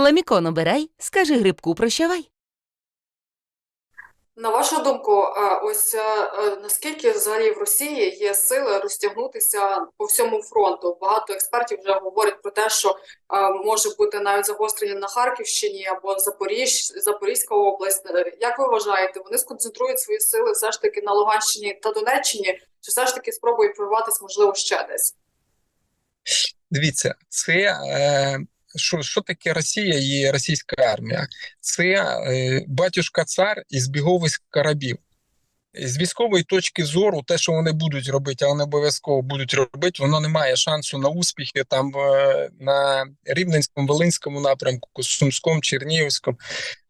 Ламікон обирай, скажи грибку прощавай. На вашу думку, е, ось е, е, наскільки взагалі в Росії є сили розтягнутися по всьому фронту? Багато експертів вже говорять про те, що може бути навіть загострення на Харківщині або Запоріж, Запорізька область. Як ви вважаєте, вони сконцентрують свої сили все ж таки на Луганщині та Донеччині, чи все ж таки спробують прорватися, можливо, ще десь? Дивіться, це е, що, що таке Росія і російська армія? Це е, батюшка цар і бігових карабів. З військової точки зору, те, що вони будуть робити, а вони обов'язково будуть робити, воно не має шансу на успіхи там е, на Рівненському, Волинському напрямку, Сумському, Чернігівському.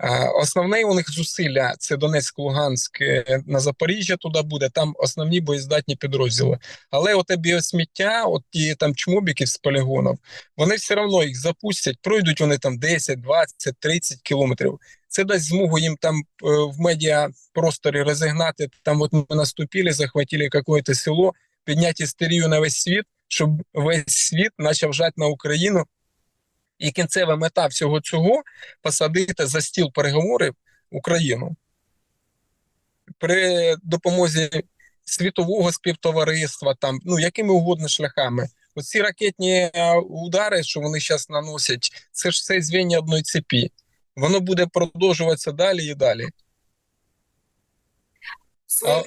Е, Основне у них зусилля це Донецьк, Луганськ, е, на Запоріжжя туди буде, там основні боєздатні підрозділи. Але оте біосміття, от ті там чмобіки з полігонів, вони все одно їх запустять, пройдуть вони там 10, 20, 30 кілометрів. Це дасть змогу їм там е, в медіапросторі розігнати. Там от ми наступили, захватили якесь село, підняти істерію на весь світ, щоб весь світ почав жати на Україну. І кінцева мета всього цього посадити за стіл переговорів Україну при допомозі світового співтовариства, там ну якими угодно шляхами. Оці ракетні е, удари, що вони зараз наносять, це ж все звіння одної цепі. Воно буде продовжуватися далі і далі. Свої... А,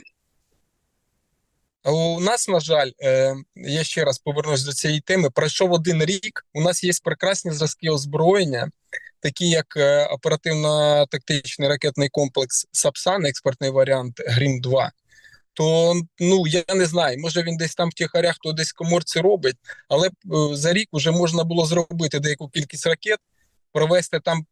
а у нас, на жаль, е, я ще раз повернусь до цієї теми. Пройшов один рік. У нас є прекрасні зразки озброєння, такі як е, оперативно-тактичний ракетний комплекс Сапсан, експертний варіант Грім 2 то ну я не знаю, може він десь там в тихарях, то десь коморці робить, але е, за рік вже можна було зробити деяку кількість ракет, провести там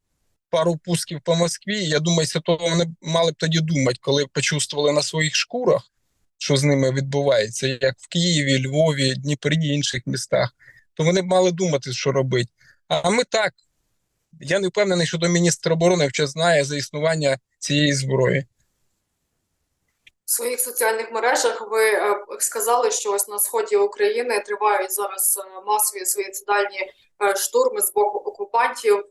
пару пусків по Москві. Я думаю, це то вони мали б тоді думати, коли почувствували на своїх шкурах, що з ними відбувається, як в Києві, Львові, Дніпрі інших містах, то вони б мали думати, що робити. А ми так. Я не впевнений, що до міністра оборони вже знає за існування цієї зброї. В своїх соціальних мережах ви е, сказали, що ось на сході України тривають зараз е, масові суїцидальні штурми з боку окупантів.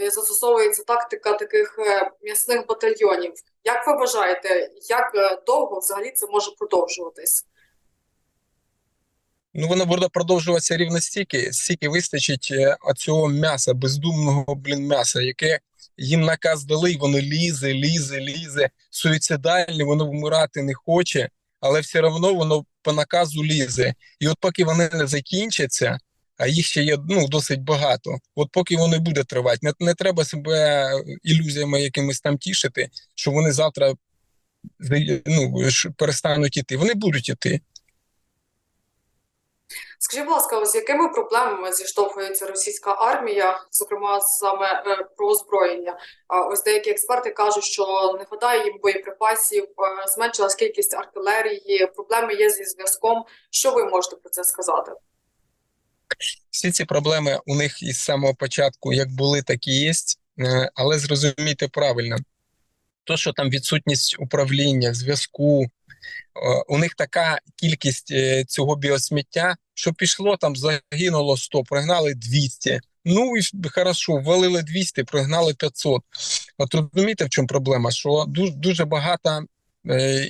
Е, Застосовується тактика таких е, м'ясних батальйонів. Як ви вважаєте, як е, довго взагалі це може продовжуватись? Ну, воно буде продовжуватися рівно стільки, стільки вистачить е, оцього м'яса, бездумного блін м'яса, яке їм наказ дали, і воно лізе, лізе, лізе, суїцидальне, воно вмирати не хоче, але все одно воно по наказу лізе. І от поки вони не закінчаться, а їх ще є ну, досить багато. От поки воно буде тривати, не, не треба себе ілюзіями якимись там тішити, що вони завтра ну, перестануть іти. Вони будуть іти. Скажіть, будь ласка, з якими проблемами зіштовхується російська армія, зокрема саме е, про озброєння? Ось деякі експерти кажуть, що не вистачає їм боєприпасів, е, зменшилась кількість артилерії, проблеми є зі зв'язком. Що ви можете про це сказати? Всі ці проблеми у них із самого початку як були, так і є. Е, Але зрозумійте правильно, то, що там відсутність управління, зв'язку, е, у них така кількість е, цього біосміття, що пішло там, загинуло 100, прогнали 200. Ну і хорошо, ввалили 200, прогнали 500. От розумієте, в чому проблема? Що дуже, дуже багато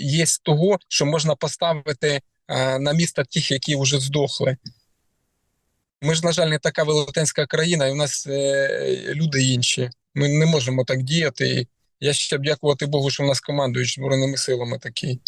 є того, що можна поставити на місто тих, які вже здохли. Ми ж, на жаль, не така велетенська країна, і в нас е, люди інші. Ми не можемо так діяти. Я ще б дякувати Богу, що в нас командують збройними силами такий.